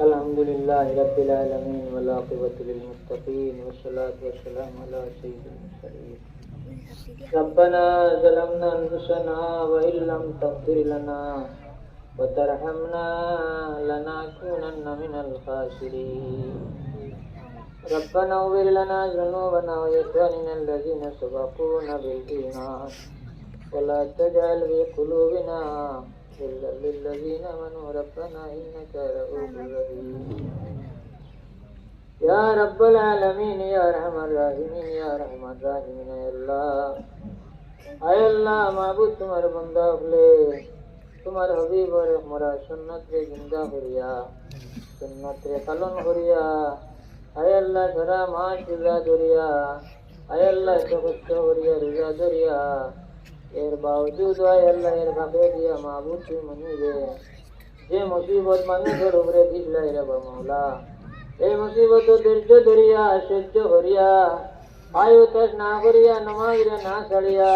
الحمد لله رب العالمين والعاقبة للمتقين والصلاة والسلام على سيد المرسلين. ربنا ظلمنا أنفسنا وإن لم تغفر لنا وترحمنا لنكونن من الخاسرين. ربنا اغفر لنا ذنوبنا وإخواننا الذين سبقونا بالإيمان. ولا تجعل في قلوبنا غلا للذين آمنوا ربنا إنك رؤوف رحيم يا رب العالمين يا أرحم الراحمين يا أرحم الراحمين يا الله আয় আল্লাহ মাহবুব তোমার বন্দা হলে তোমার হবিব আর মোরা সুন্নত রে জিন্দা করিয়া সুন্নত রে পালন করিয়া আয় আল্লাহ সারা মাস রোজা ধরিয়া আয় আল্লাহ এত কষ্ট করিয়া রোজা ধরিয়া এর বাবজুদ আল্লাহ, এর ভাবে দিয়া মাহবুব তুই মনি রে যে মুসিবত মানুষের উপরে দিলাই রে মৌলা এই মুসিবত ধৈর্য ধরিয়া, সহ্য করিয়া, আয়ু তেজ না করিয়া নমাজ রে না ছাড়িয়া।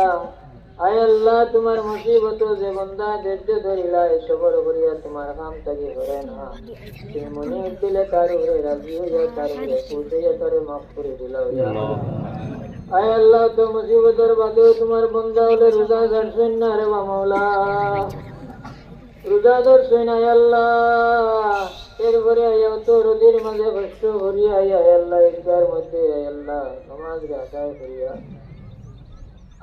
আয় আল্লাহ, তোমার মুসিবত যে বন্দা ধৈর্য ধরিলা এই সবর করিয়া তোমার কাম তাকে করে না। সে মনে দিলে তার উপরে রাজি হইয়া, তার উপরে পৌঁছাইয়া তারে মাফ করে দিলা। আয় আল্লাহ তো মুসিবতের বাদেও তোমার বন্দা হলে রোজা ধরছেন না রে বা মৌলা। রোজা ধরছেন আয় আল্লাহ। এরপরে আয়া তো রোদের মাঝে কষ্ট করিয়া আয় আল্লাহ ঈদগার মধ্যে আয় আল্লাহ সমাজ আশায় করিয়া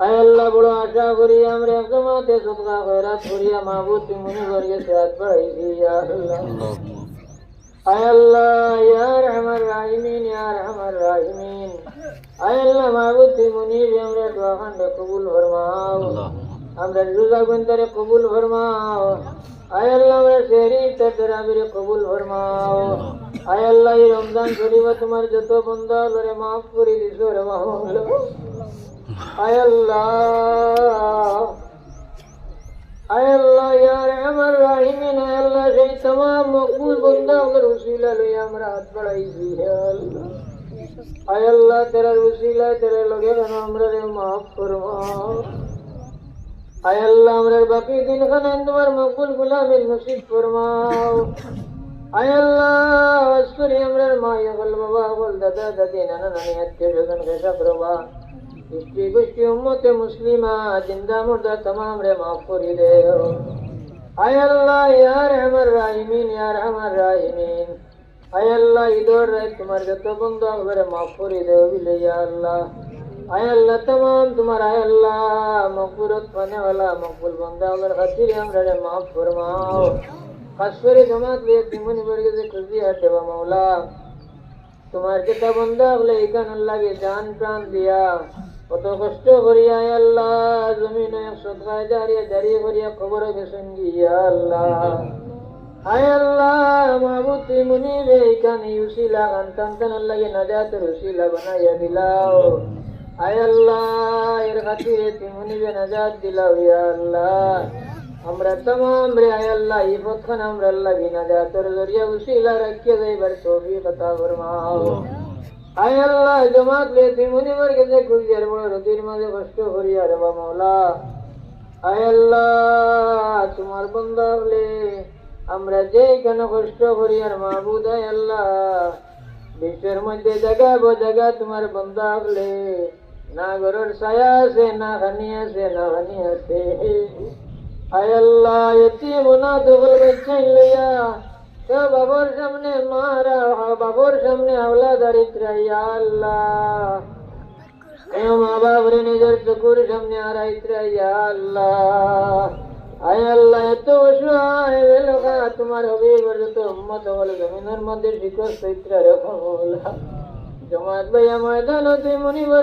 আয় আল্লাহ। বড় আশা করি আমরা একজমাতে সদকা খয়রাত করিয়া মাহবুব তুমি করিয়া সাথ বাড়াইছি ইয়া আল্লাহ। আয় আল্লাহ ইয়া রহমান রাহিমিন ইয়া রহমান আয় আল্লাহ মাহবুব তুই মুনির আমরা দোয়া খান্ডে কবুল ফরমাও। আমরা রোজা বন্ধরে কবুল ফরমাও। আয় আল্লাহ আমরা শহরি তরাবিরে কবুল ফরমাও। আয় আল্লাহ এই রমজান শরীফ তোমার যত বন্ধা লরে মাফ করে দিছো রে মাহবুব আয় আল্লাহ আয় আল্লাহ রাহিমিন আয় সেই তমাম মকবুল বন্ধা আমরা রসুলা লই আমরা হাত বাড়াইছি আল্লাহ। আয় আল্লাহ, তেরার উসিলা তেরার লগে যেন আমরা রে মাফ ফরমাও আয় আল্লাহ আমরার বাকি দিন খানে তোমার মকবুল গুলামের নসিব ফরমাও আয় আল্লাহ আজকরি আমরার মা বল বাবা বল দাদা, দাদি, নানা, নানি, আত্মীয় স্বজন কেসা প্রভা গোষ্ঠী গোষ্ঠী, উম্মতে মুসলিমা, জিন্দা, মুর্দা, তমাম রে মাফ করি দে আয় ইয়ার আমার রাহিমিন ইয়ার আমার রাহিমিন। আয় আল্লাহ ঈদর রায় তোমার যত বন্ধু আমাদের মাফ করে দেও বিলে আল্লাহ। আয় আল্লাহ তমাম তোমার আয় আল্লাহ মকবুরত পানেওয়ালা মকবুল বন্ধা আমার খাতিরে আমরা রে মাফ ফরমাও। খাস করে জমাত লিয়ে তিমনি বর্গে যে খুশি আর দেবা মাওলা। তোমার যেটা বন্ধা হলে ইকান আল্লাহকে জান প্রাণ দিয়া। কত কষ্ট করিয়া আল্লাহ, জমিনে সদকায় জারিয়া জারিয়ে করিয়া খবর গেছেন গিয়া আল্লাহ। আয় আল্লাহ মাহবুব তুই মুনির, এইখানে ইউসিলা গান কান্তানের লাগে নাজাতের উসিলা বানাইয়া দিলাও। আয় আল্লাহ, এর খাতিরে তুই মুনিরে আমরা তমাম রে এই পক্ষণ আমরা আল্লাহ বিনা জাতর জরিয়া উসিলা রাখিয়ে যাইবার সবই আয় আল্লাহ, জমাত রে তুই মুনিবার কাছে খুঁজিয়ার বড় রতির মাঝে কষ্ট করিয়া বা মৌলা। আয়াল্লা তোমার বন্ধা বলে আমরা যে কেন কষ্ট করি আর মাহবুদ আল্লাহ, বিশ্বের মধ্যে জায়গা গো জায়গা তোমার বন্দা বলে না গরুর ছায়া আছে, না হানি আছে, না হানি আছে। আয় আল্লাহ এটি মোনা দখল করছেন লইয়া। কেউ বাবর সামনে মারা, বাবর সামনে আওলা দারিদ্র ইয়া আল্লাহ। মা বাবরে নিজের চকুর সামনে আড়াইত্র ইয়া আল্লাহ। আয় আল্লাহ মধ্যে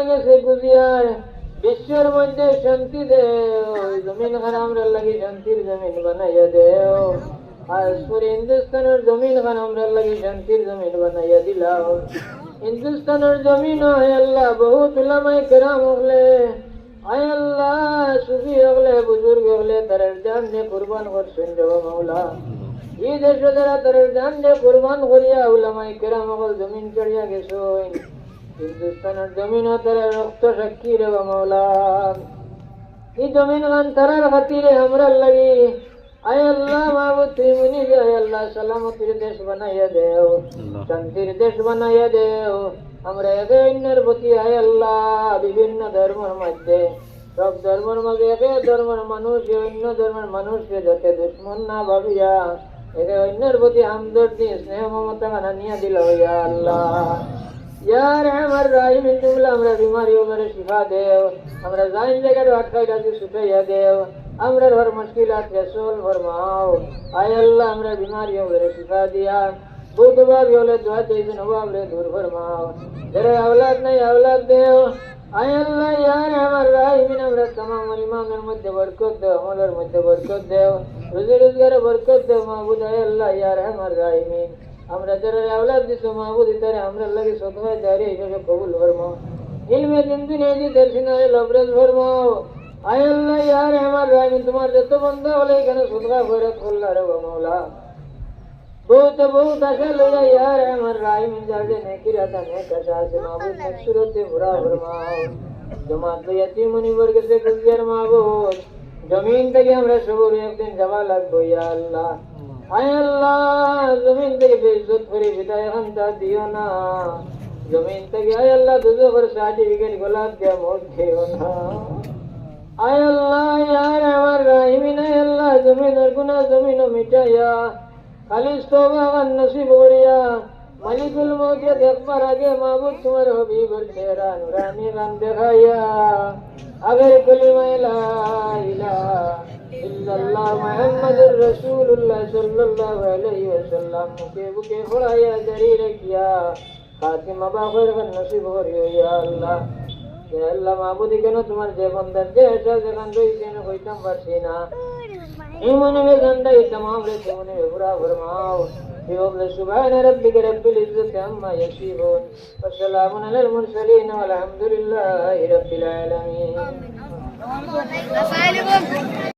গেছে বিশ্বের মধ্যে শান্তি দেও জমিন আমরা লাগি শান্তির জমিন বানাইয়া দেও। আর পুরো হিন্দুস্তানের জমিন খান আমরা লাগি শান্তির জমিন বানাইয়া দিলাও হিন্দুস্তানের জমিন হয় আল্লাহ, বহুত উলামাই কেরাম হলে। আয় আল্লাহ সুফি হলে বুজুর্গ হলে তার জান যে কুরবান করছেন দেব মাওলা। এই দেশ যারা তার জান যে কুরবান করিয়া উলামাই কেরাম হল জমিন চড়িয়া গেছেন হিন্দুস্তানের জমিন তারা রক্ত সাক্ষী রে মাওলা। এই জমিন গান তারার খাতিরে আমরা লাগি আয় আল্লাহ মাহবুদ তুই মুনি আয় আল্লাহ সালামতির দেশ বানাইয়া দেও শান্তির দেশ বানাইয়া দেও। আমরা একে অন্যের প্রতি আয় আল্লাহ বিভিন্ন ধর্মের মধ্যে। সব ধর্মের মাঝে একে ধর্মের মানুষ অন্য ধর্মের মানুষকে যাতে দুশ্মন না ভাবিয়া, একে অন্যের প্রতি হামদর্দি স্নেহ, মমতা বানানিয়া দিল ইয়া আল্লাহ। ইয়ার আমার রাহিম তুমলা আমরা বিমারি ওমরে শিফা দেও। আমরা জাইন জায়গার আটকাই রাজি সুটাইয়া দেও। আমরা ঘর মুশকিলাত রসুল ফরমাও আয় আল্লাহ, আমরা বিমারি ওমরে শিফা দিয়া। বাবি হলে দোয়া চাইছেন হব আমরা দূর ফরমাও যারা আওলাদ নাই আওলাদ দেও আয় আল্লাহ ইয়ার আমার রাহিমিন আমরা তামাম ইমামের মধ্যে বরকত দেও আমলের মধ্যে বরকত দেও রুজি রোজগারে বরকত দেও মাহবুদ আয় আল্লাহ ইয়ার আমার রাহিমিন আমরা যারা আওলাদ দিছো মাহবুদ তারে আমরা লাগে সদমায় দাঁড়িয়ে এইভাবে কবুল ফরমাও ইলমে দিন দি দর্শন আয় লবরজ ফরমাও আয় আল্লাহ ইয়ার আমার রাহিমিন তোমার যত বন্ধ হলে এখানে সদকা ফেরত করলা রে গো মাওলা বহুত বহুত আশা লইয়া ইয়ার আমার রাহিমিন যাদের নেকির আতা নেক আশা আছে মাহবুদ নেকসুরতে ভরা ফরমাও জমাত লইয়া তুই মনি বর্গ সে গুজিয়ার মাহবুদ জমিন থেকে আমরা সবর একদিন যাওয়া লাগবো ইয়া আল্লাহ আয় আল্লাহ জমিন থেকে বেইজ্জত করে বিদায় এখন তা দিও না জমিন থেকে আয় আল্লাহ দুজো করে সার্টিফিকেট গোলাপ দিয়া মোট দিও না আয় আল্লাহ ইয়ার আমার রাহিমিন আয় আল্লাহ জমিনের গুনা জমিন মিটাইয়া খালি স্তোবাগান নসিব করিয়া মালিকুল মৌকে দেখবার আগে মাহবুদ তোমার হবিবর চেহারা নুরানি গান দেখাইয়া আগের কলিমা লা ইল্লাল্লাহ মুহাম্মাদুর রাসূলুল্লাহ সাল্লাল্লাহু আলাইহি ওয়াসাল্লাম। মুখে বুকে ফড়াইয়া জারি রাখিয়া খাতিমা বাখর গান নসিব করিও ইয়া আল্লাহ। হে আল্লাহ মাহবুদি কেন তোমার যে বন্দার যে এটা যেখান রয়েছে না কইতাম পারছি না। إيمان بغندا تمام لتمن ببرا فرماو بفضل سبحان ربك رب العزة عما يصفون وسلام على المرسلين والحمد لله رب العالمين